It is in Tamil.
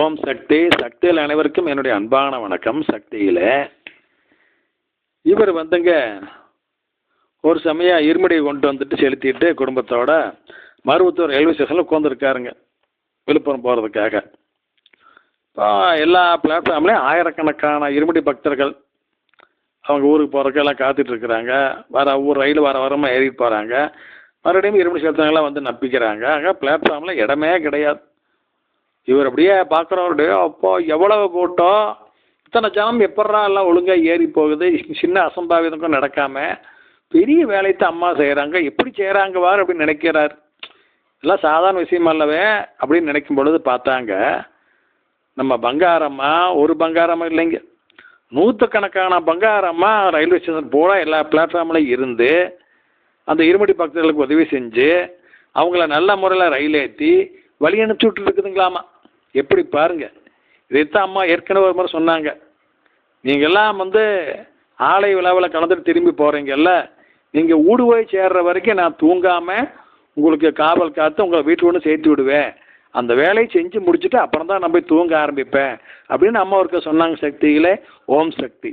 ஓம் சக்தி சக்தியில் அனைவருக்கும் என்னுடைய அன்பான வணக்கம். சக்தியில் இவர் வந்துங்க ஒரு சமயம் இருமுடி கொண்டு வந்துட்டு செலுத்திட்டு குடும்பத்தோட மருவத்தூர் ரயில்வே ஸ்டேஷனில் உட்காந்துருக்காருங்க விழுப்புரம் போகிறதுக்காக இப்போ எல்லா பிளாட்ஃபார்ம்லேயும் ஆயிரக்கணக்கான இருமுடி பக்தர்கள் அவங்க ஊருக்கு போகிறதுக்கு எல்லாம் இருக்கிறாங்க வர ஊர் ரயில் வர வரமாக ஏறிட்டு போகிறாங்க மறுபடியும் இருமுடி செலுத்தவங்களாம் வந்து நப்பிக்கிறாங்க. அங்கே பிளாட்ஃபார்மில் இடமே கிடையாது. இவர் அப்படியே பார்க்குறவருடைய அப்போ எவ்வளவு கூட்டம் இத்தனை ஜனம் எப்பட்றா எல்லாம் ஒழுங்காக ஏறி போகுது? சின்ன அசம்பாவிதம் நடக்காமல் பெரிய வேலையத்தை அம்மா செய்கிறாங்க எப்படி செய்கிறாங்க வார் அப்படின்னு நினைக்கிறார். எல்லாம் சாதாரண விஷயம் அல்லவே அப்படின்னு நினைக்கும் பொழுது பார்த்தாங்க. நம்ம பங்காரம்மா ஒரு பங்காரம்மா இல்லைங்க. நூற்றுக்கணக்கான பங்காரம்மா ரயில்வே ஸ்டேஷன் பூரா எல்லா பிளாட்ஃபார்ம்லையும் இருந்து அந்த இருமடி பக்தர்களுக்கு உதவி செஞ்சு அவங்கள நல்ல முறையில் ரயில் ஏற்றி வழி அனுப்பிச்சு விட்டு இருக்குதுங்களாமா. எப்படி பாருங்க? இதைத்தான் அம்மா ஏற்கனவே ஒரு முறை சொன்னாங்க. நீங்கள் எல்லாம் வந்து ஆலை விழாவில் கலந்துட்டு திரும்பி போகிறீங்கல்ல நீங்கள் ஊடு போய் சேர்ற வரைக்கும் நான் தூங்காமல் உங்களுக்கு காவல் காத்து உங்களை வீட்டு ஒன்று சேர்த்து விடுவேன். அந்த வேலையை செஞ்சு முடிச்சுட்டு அப்புறம் தான் நான் போய் தூங்க ஆரம்பிப்பேன் அப்படின்னு அம்மா ஒருக்க சொன்னாங்க சக்திகளே ஓம் சக்தி.